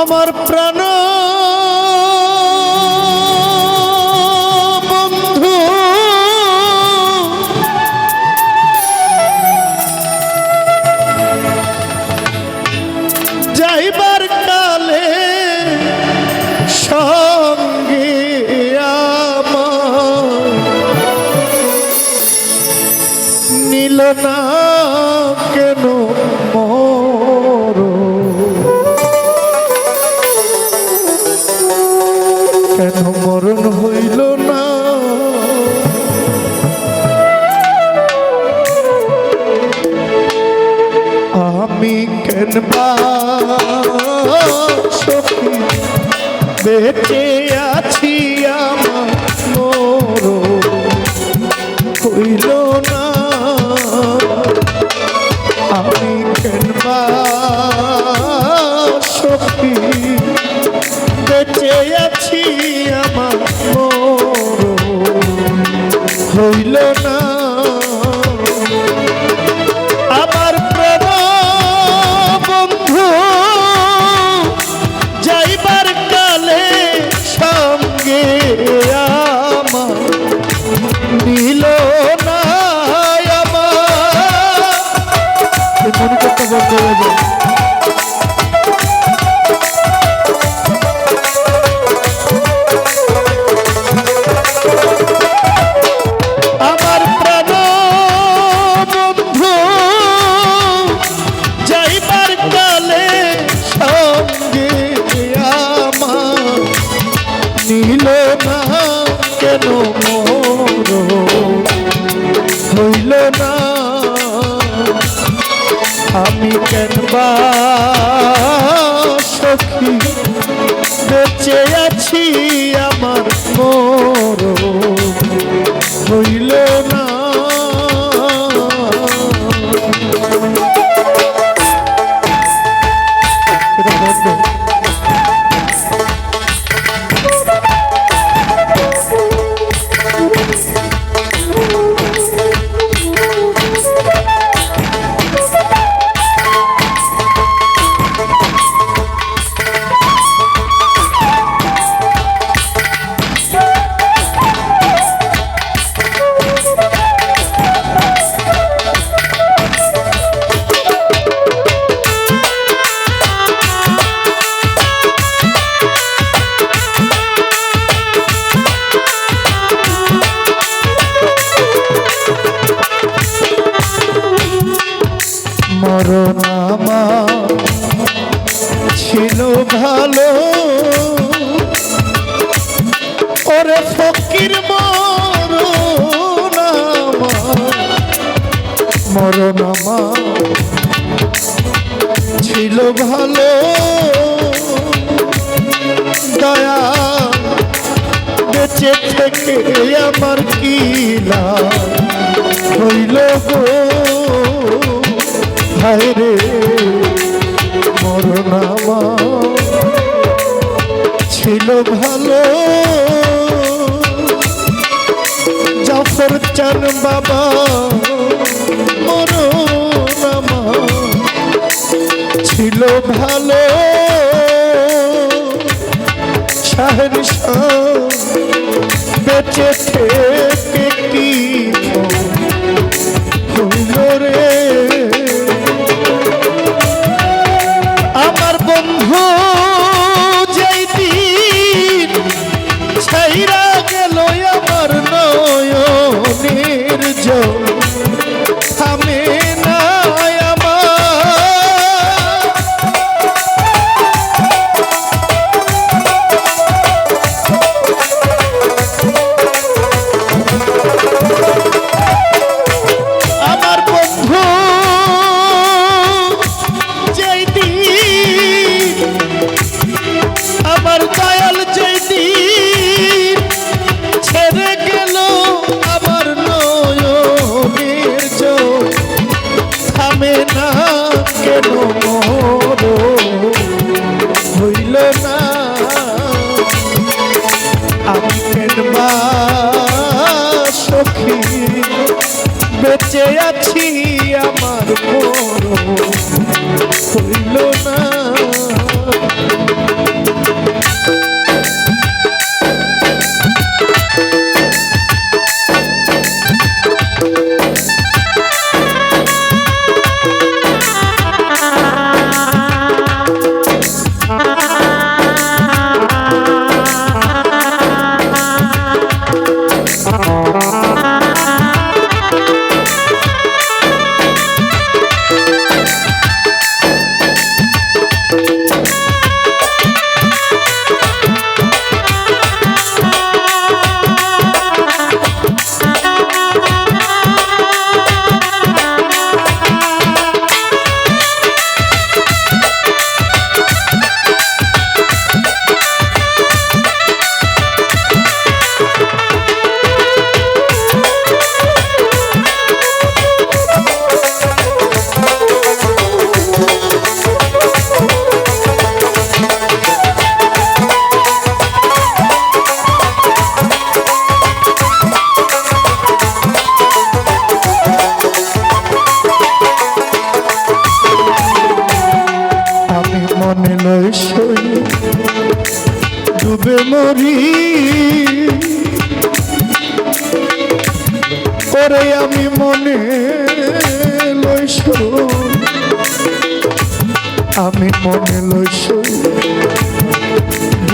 আমার প্রাণ। বন্ধু। যাইবার কালে সঙ্গে আমার নীল না সখী বেঁচে আছি আমার মোর হইল না। আমি কেন বা সখী বেঁচে আছি আমার মোর হইল না। সখী বেঁচে আছি। ভালো দয়া বেঁচে থেকে আমার কি হইল গো? হায় রে ছিল ভালো। জাফর চান বাবা ছিল ভালো। শাহের শাহ বেঁচে থেকে বেঁচে আছি আমার হইল না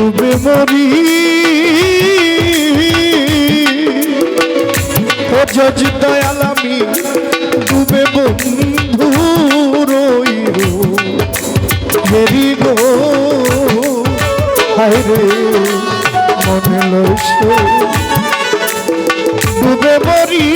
ডুবে মরি। ও জজ দয়াল, আমি ডুবে বন্ধু রই হেরি গো হাইরে মনে লইছে ডুবে মরি।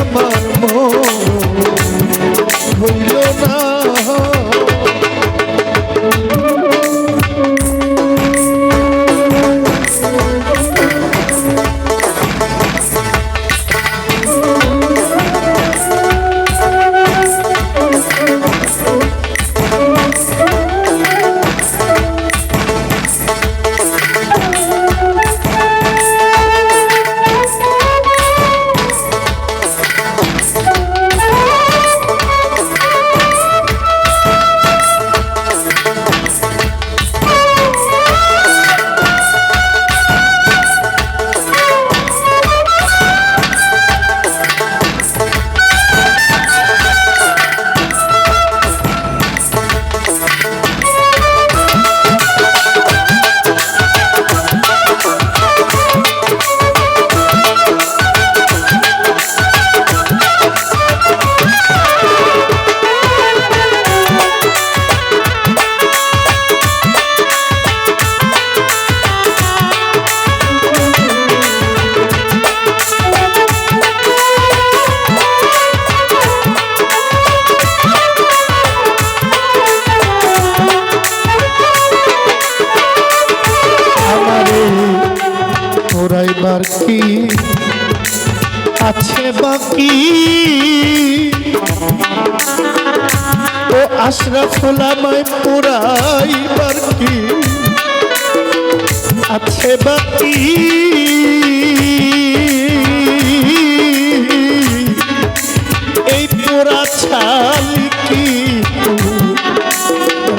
আমার মন হইল না। বাতি। এই পোড়া ছাল কি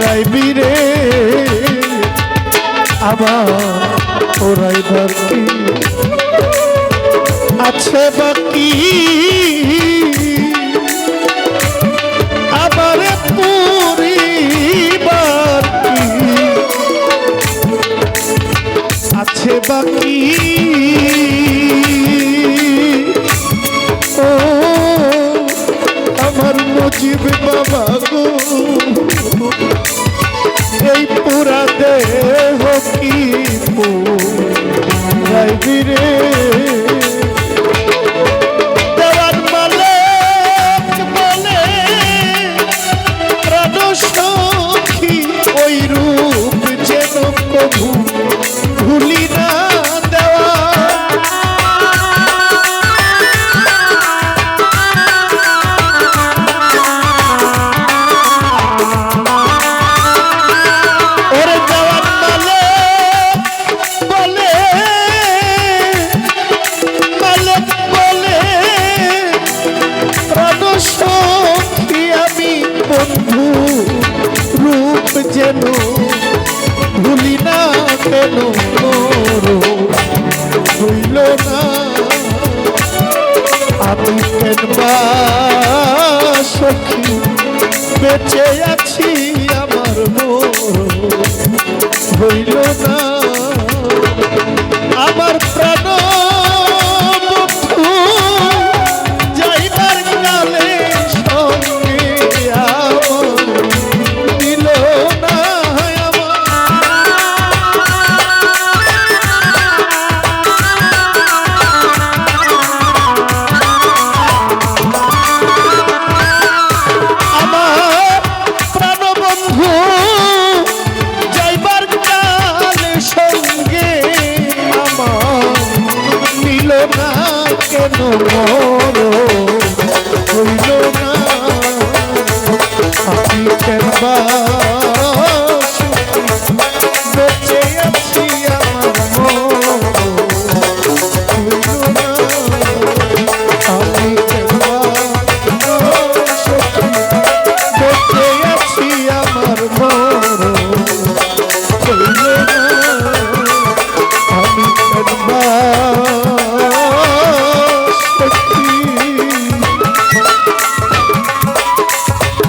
রাইবি রে? আমার ওরাই বাকি। আছে বাকি। বেঁচে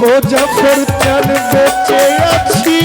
ও জাফর চান বেঁচে আছি।